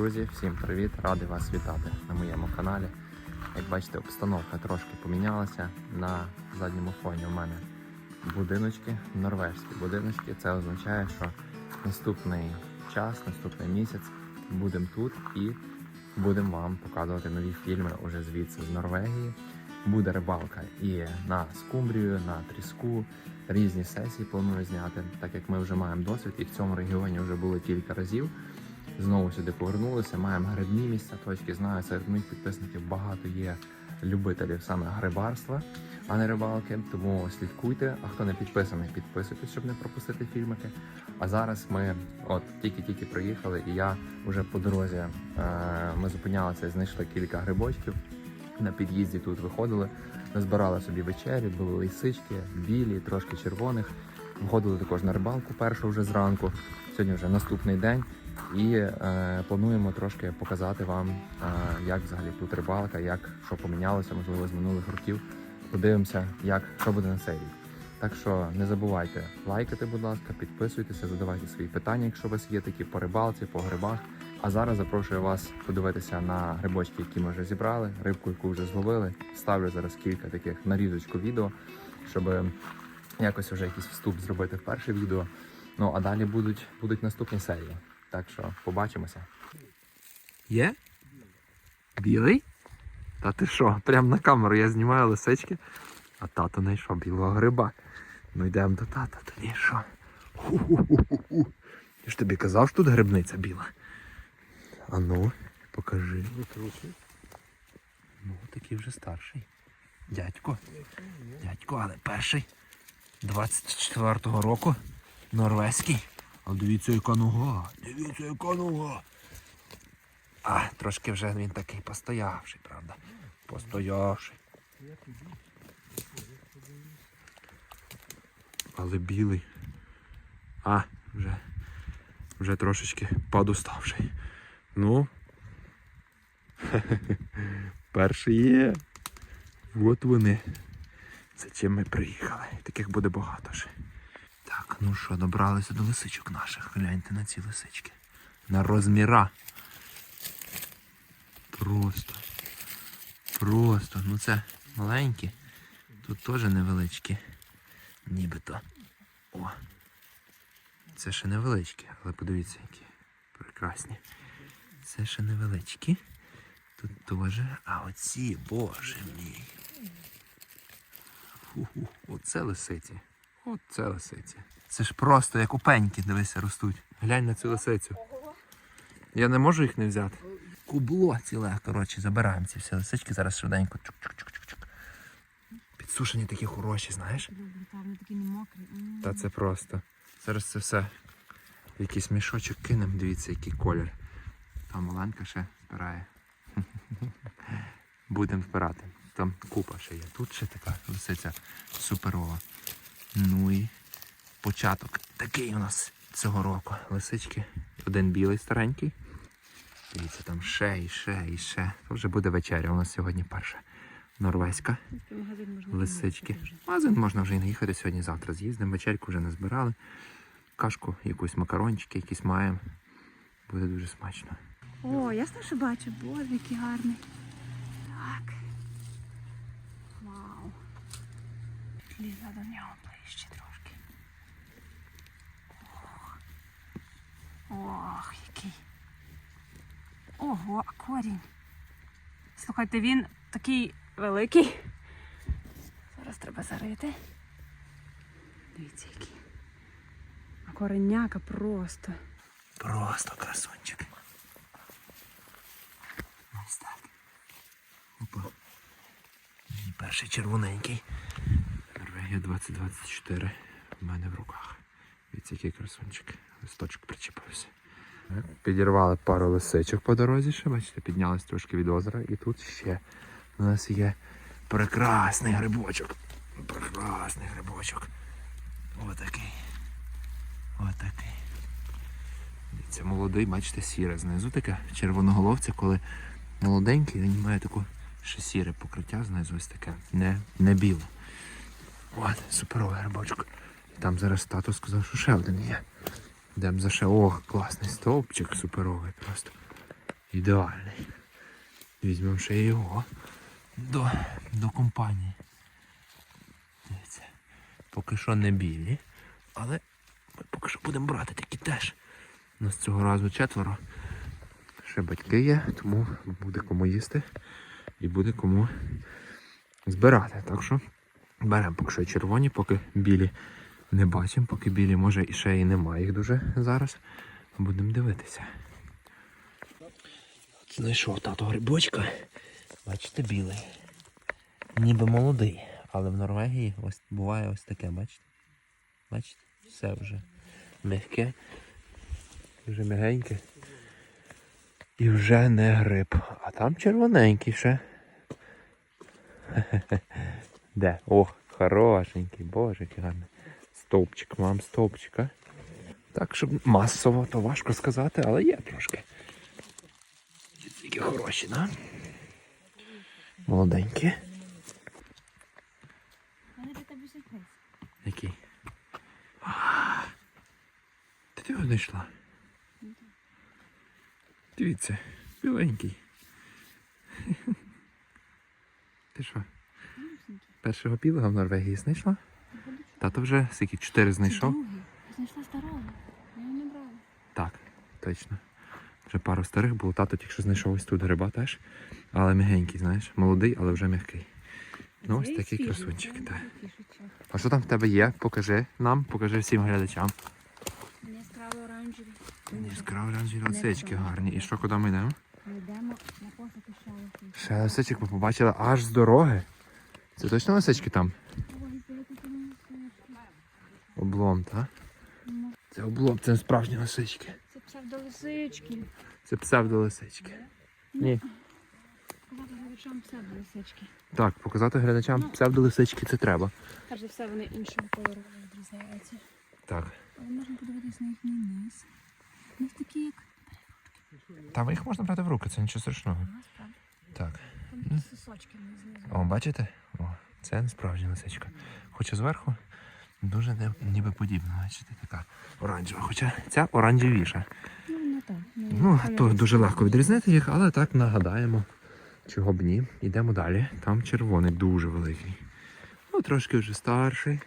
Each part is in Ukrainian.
Друзі, всім привіт! Радий вас вітати на моєму каналі. Як бачите, обстановка трошки помінялася. На задньому фоні у мене будиночки, норвежські будиночки. Це означає, що наступний час, наступний місяць будемо тут і будемо вам показувати нові фільми уже звідси з Норвегії. Буде рибалка і на скумбрію, на тріску. Різні сесії планую зняти, так як ми вже маємо досвід і в цьому регіоні вже були кілька разів. Знову сюди повернулися. Маємо грибні місця, точки. Знаю, серед моїх підписників багато є любителів саме грибарства, а не рибалки. Тому слідкуйте. А хто не підписаний, підписуйтесь, щоб не пропустити фільмики. А зараз ми от тільки-тільки приїхали, і я вже по дорозі е, ми зупинялися і знайшли кілька грибочків. На під'їзді тут виходили, назбирали собі вечері, були лисички, білі, трошки червоних. Виходили також на рибалку першу вже зранку. Сьогодні вже наступний день. І е, плануємо трошки показати вам, е, як взагалі тут рибалка, як що помінялося, можливо, з минулих років. Подивимося, як що буде на цей рік. Так що не забувайте лайкати, будь ласка, підписуйтеся, задавайте свої питання, якщо у вас є такі по рибалці, по грибах. А зараз запрошую вас подивитися на грибочки, які ми вже зібрали, рибку, яку вже зловили. Ставлю зараз кілька таких нарізочку відео, щоб якось вже якийсь вступ зробити в перше відео. Ну а далі будуть, будуть наступні серії. Так що побачимося. Є? Білий? Та ти що? Прям на камеру я знімаю лисички, а тато знайшов білого гриба. Ну йдемо до тата, тоді що? Ху-ху-ху-ху. Я ж тобі казав, що тут грибниця біла. А ну, покажи. Ну, такий вже старший. Дядько. Дядько, але перший. 24-го року. Норвезький. А дивіться, яка нога. Дивіться, яка нога. А, трошки вже він такий постоявший, правда? Постоявший. Але білий. А, вже, вже трошечки подуставший. Ну. Перший є. От вони. За чим ми приїхали. Таких буде багато ще. Так, ну що, добралися до лисичок наших. Гляньте на ці лисички. На розміра. Просто. Просто. Ну це маленькі. Тут теж невеличкі. Нібито. О. Це ще невеличкі, але подивіться, які прекрасні. Це ще невеличкі. Тут теж. А оці, боже мій. Фу-ху, оце лисиці. Оце лисиці. Це ж просто як у пеньки, дивися, ростуть. Глянь на цю лисицю. Я не можу їх не взяти. Кубло ціле, коротше, забираємо ці всі лисички, зараз швиденько. Підсушені такі хороші, знаєш? Добре, такі не мокрі. Та це просто. Зараз це все. в Якийсь мішочок кинемо, дивіться, який колір. Там Оленка ще збирає. Будемо збирати. Там купа ще є. Тут ще така лисиця суперова. Ну і початок такий у нас цього року. Лисички. Один білий старенький. Дивіться, там ще і ще і ще. То вже буде вечеря. У нас сьогодні перша. Норвезька. Лисички. Магазин можна вже і не їхати сьогодні, завтра з'їздимо. Вечерку вже не збирали. Кашку, якусь макарончики, якісь маємо. Буде дуже смачно. О, ясно, що бачу. Боже, який гарний. Так. Вау. Ліза до нього ближче трошки. Ох, Ох який. Ого, а корінь. Слухайте, він такий великий. Зараз треба зарити. Дивіться, який. А кореняка просто. Просто красунчик. Ось так. Опа. І перший червоненький. Норвегія 2024 в мене в руках. Дивіться, який красунчик. Листочок причепився. Підірвали пару лисичок по дорозі, ще бачите, піднялись трошки від озера. І тут ще у нас є прекрасний грибочок. Прекрасний грибочок. Отакий. Отакий. Дивіться, молодий, бачите, сіре знизу таке червоноголовця, коли молоденький, він має таку ще сіре покриття знизу ось таке. Не, не біле. От, суперовий грибочок. І там зараз тато сказав, що ще один є. Йдемо за ще. Ох, класний стовпчик суперовий просто. Ідеальний. Візьмемо ще його до, до компанії. Дивіться. Поки що не білі, але ми поки що будемо брати такі теж. У нас цього разу четверо. Ще батьки є, тому буде кому їсти і буде кому збирати. Так що беремо поки що червоні, поки білі не бачимо, поки білі може і ще і немає їх дуже зараз. Будемо дивитися. Знайшов тато грибочка. Бачите, білий. Ніби молодий, але в Норвегії ось буває ось таке, бачите? Бачите? Все вже м'яке, вже м'ягеньке. І вже не гриб. А там червоненький ще. Де? О, хорошенький, боже, який гарний. Стовпчик, мам, стовпчика. Так, щоб масово, то важко сказати, але є трошки. Тільки хороші, да? Молоденькі. Який? Ти ти його знайшла? Дивіться, біленький. Ти що? Першого білого в Норвегії знайшла? Тато вже скільки чотири знайшов? Знайшла старого. Я не брала. Так, точно. Вже пару старих було, тато тільки що знайшов ось тут гриба теж. Але м'ягенький, знаєш, молодий, але вже м'який. Ну, ось такий красунчик, так. А що там в тебе є? Покажи нам, покажи всім глядачам. Яскраво оранжеві. Яскраво оранжеві лисички гарні. І що, куди ми йдемо? Ми йдемо на пошуки шелухів. Ще лисичок ми побачили аж з дороги. Це точно лисички там? Не. Облом, так? Ну, Це облом, це справжні лисички. Це псевдолисички. Це псевдолисички. Ні. Казати глядачам псевдолисички. Так, показати глядачам псевдолисички це треба. За все, вони іншого кольору відрізняються. Так. Але можна подивитись на їхній низ. Низ такий, як Там їх можна брати в руки, це нічого страшного. Так. Там такі сосочки знизу. О, бачите? Це справжня лисичка. Хоча зверху дуже не, ніби подібна, бачите, така оранжева. Хоча ця оранжевіша. Ну, не так. не Ну, то дуже легко відрізнити їх, але так нагадаємо. Чого б ні. Йдемо далі. Там червоний, дуже великий. Ну, трошки вже старший.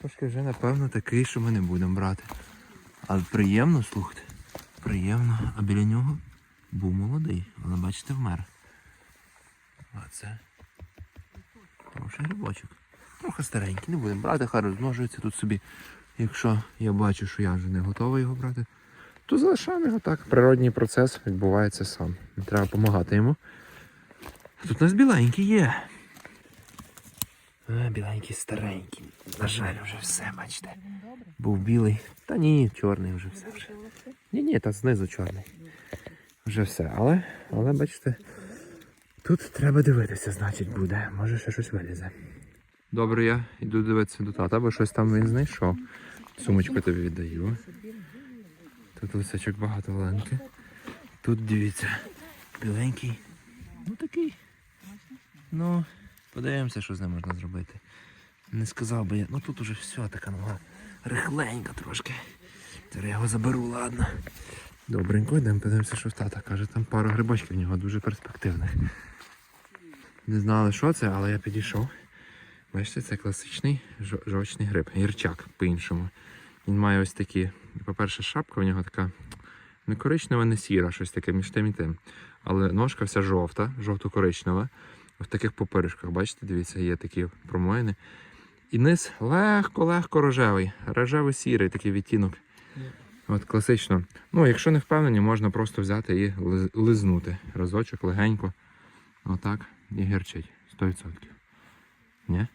Трошки вже, напевно, такий, що ми не будемо брати. Але приємно, слухайте. Приємно. А біля нього був молодий, але бачите, вмер. А це хороший грибочок. Трохи старенький, не будемо брати, хай розмножується тут собі. Якщо я бачу, що я вже не готовий його брати, то залишаємо його так. Природній процес відбувається сам. Не треба допомагати йому. Тут у нас біленький є. А, біленький старенький. На жаль, вже все, бачите. Був білий. Та ні, чорний вже все. Ні, ні, та знизу чорний. Вже все. Але, але бачите, тут треба дивитися, значить, буде. Може ще щось вилізе. Добре, я йду дивитися до тата, бо щось там він знайшов. Сумочку тобі віддаю. Тут лисичок багато ленки. Тут дивіться, біленький. Ну такий. Ну, подивимося, що з ним можна зробити. Не сказав би я. Ну тут уже все така нога рихленька трошки. Зараз я його заберу, ладно. Добренько, йдемо, подивимося, що в тата каже, там пару грибочків в нього дуже перспективних. Не знали, що це, але я підійшов. Бачите, це класичний жовчний гриб, гірчак по-іншому. Він має ось такі, по-перше, шапка у нього така не коричнева, не сіра, щось таке між тим і тим. Але ножка вся жовта, жовто-коричнева. В таких попиришках, бачите, дивіться, є такі промоїни. І низ легко-легко рожевий, рожево-сірий такий відтінок. От класично. Ну, якщо не впевнені, можна просто взяти і ли- лизнути. Разочок легенько. Отак. І гірчить. 100%. Ні?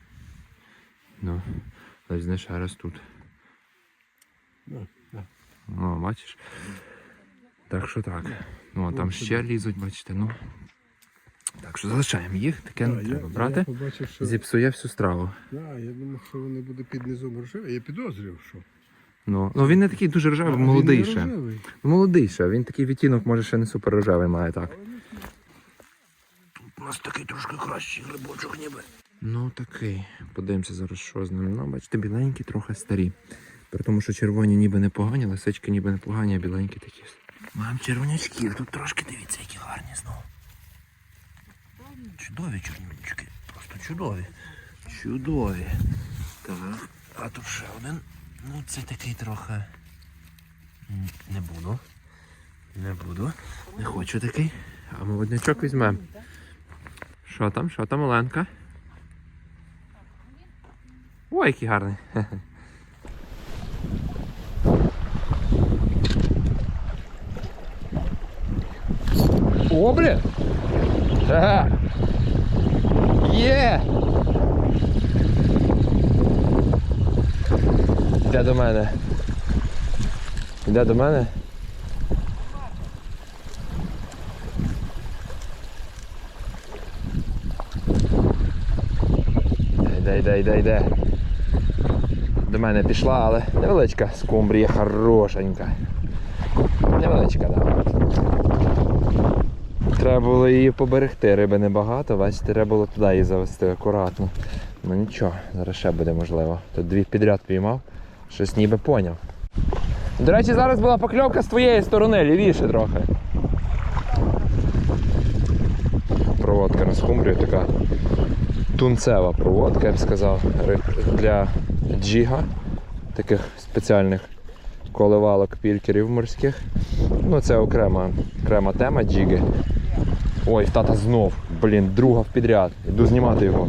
Ну, лизни ще раз тут. О, бачиш? Так що так. Ну, а там ще лізуть, бачите, ну. Так що залишаємо їх, таке не треба я, брати. Я побачив, що... Зіпсує всю страву. Да, я думав, що вони будуть під низом рожеві. Я підозрював, що. Ну, ну він не такий дуже рожевий, А молодий він ще. рожевий. Ну, молодий ще. Він такий відтінок, може, ще не супер рожевий має так. У нас такий трошки кращий грибочок ніби. Ну такий. Подивимося зараз, що з ним. Ну, бачите, біленькі, трохи старі. При тому, що червоні ніби непогані, лисички ніби непогані, а біленькі такі Маємо червонячків. Тут трошки дивіться, які гарні знову. Чудові червонячки. Просто чудові. Чудові. Так. А тут ще один. Ну це такий трохи. Не буду. Не буду. Не хочу такий. А молоднячок візьмемо. Що там? Що там, Оленка? Ой, який гарний. О, блін! Ага. Є! Йде до мене. Йде до мене. Йде, йде, йде, йде. До мене пішла, але невеличка скумбрія хорошенька. Невеличка, так. Треба було її поберегти, риби небагато, бачите, треба було туди її завести акуратно. Ну нічого, зараз ще буде можливо. Тут дві підряд піймав, щось ніби поняв. До речі, зараз була покльовка з твоєї сторони, лівіше трохи. Проводка на скумбрію така тунцева проводка, я б сказав, для джіга, таких спеціальних коливалок пількерів морських. Ну, це окрема, окрема тема джіги. Ой, тата знов. Блін, друга в підряд. Іду знімати його.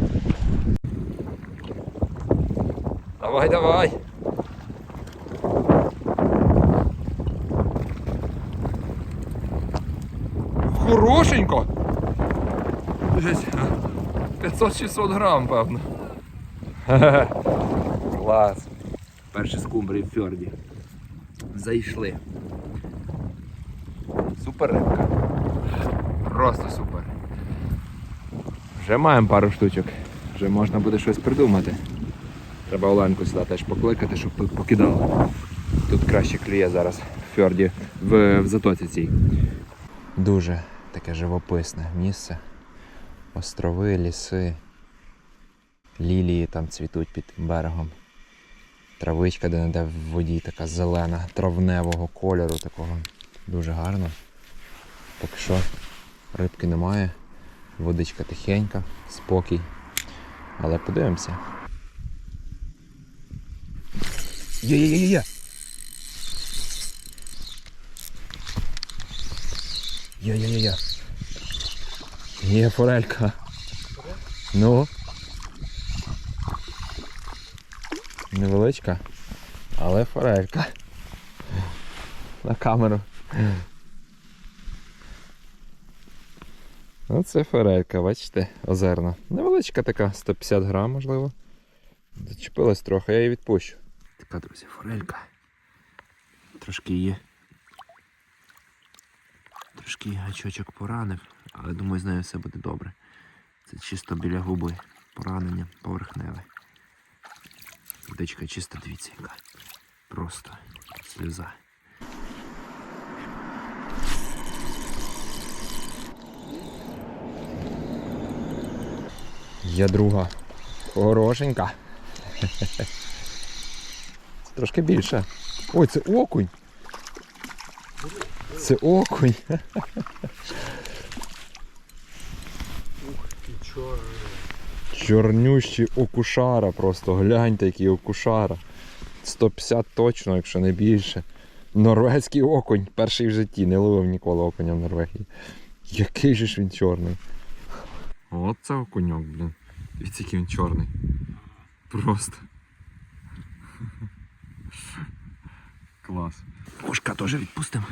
Давай, давай. Хорошенько. Десь 500-600 грам, певно. Клас. Перші скумбрії в фьорді. Зайшли. Супер рибка. Просто супер. Вже маємо пару штучок. Вже можна буде щось придумати. Треба Оленку сюди теж покликати, щоб тут покидала. Тут краще клює зараз в фьорді, в, в затоці цій. Дуже таке живописне місце. Острови, ліси. Лілії там цвітуть під берегом. Травичка де-не-де в воді така зелена, травневого кольору такого. Дуже гарно. Поки що рибки немає. Водичка тихенька, спокій. Але подивимося. Є-є-є-є! Є-є-є-є. Є форелька. Ну. Невеличка, але форелька. На камеру. Оце форелька, бачите, озерна. Невеличка така, 150 грам, можливо. Зачепилась трохи, я її відпущу. Така, друзі, форелька. Трошки її. Трошки гачочок поранив, але думаю, з нею все буде добре. Це чисто біля губи. Поранення поверхневе. Водичка чисто дивіться яка. Просто сльоза. Є друга. Хорошенька. Це трошки більше. Ой, це окунь. Це окунь. Чорнющий окушара просто. Гляньте, який окушара. 150 точно, якщо не більше. Норвезький окунь. Перший в житті. Не ловив ніколи окуня в Норвегії. Який же ж він чорний. От це окуньок, блін. Дивіться, який він чорний. Просто. Клас. Ушка теж відпустимо.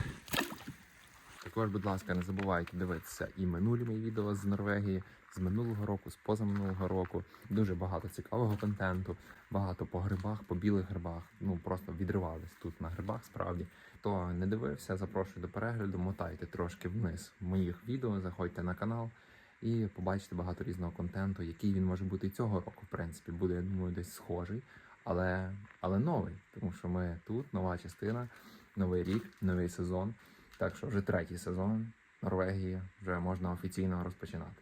Також, будь ласка, не забувайте дивитися і минулі мої відео з Норвегії, минулого року, з позаминулого року. Дуже багато цікавого контенту, багато по грибах, по білих грибах. Ну просто відривались тут на грибах, справді. То не дивився, запрошую до перегляду, мотайте трошки вниз моїх відео, заходьте на канал і побачите багато різного контенту, який він може бути цього року, в принципі, буде, я думаю, десь схожий, але, але новий, тому що ми тут, нова частина, новий рік, новий сезон. Так що вже третій сезон Норвегії вже можна офіційно розпочинати.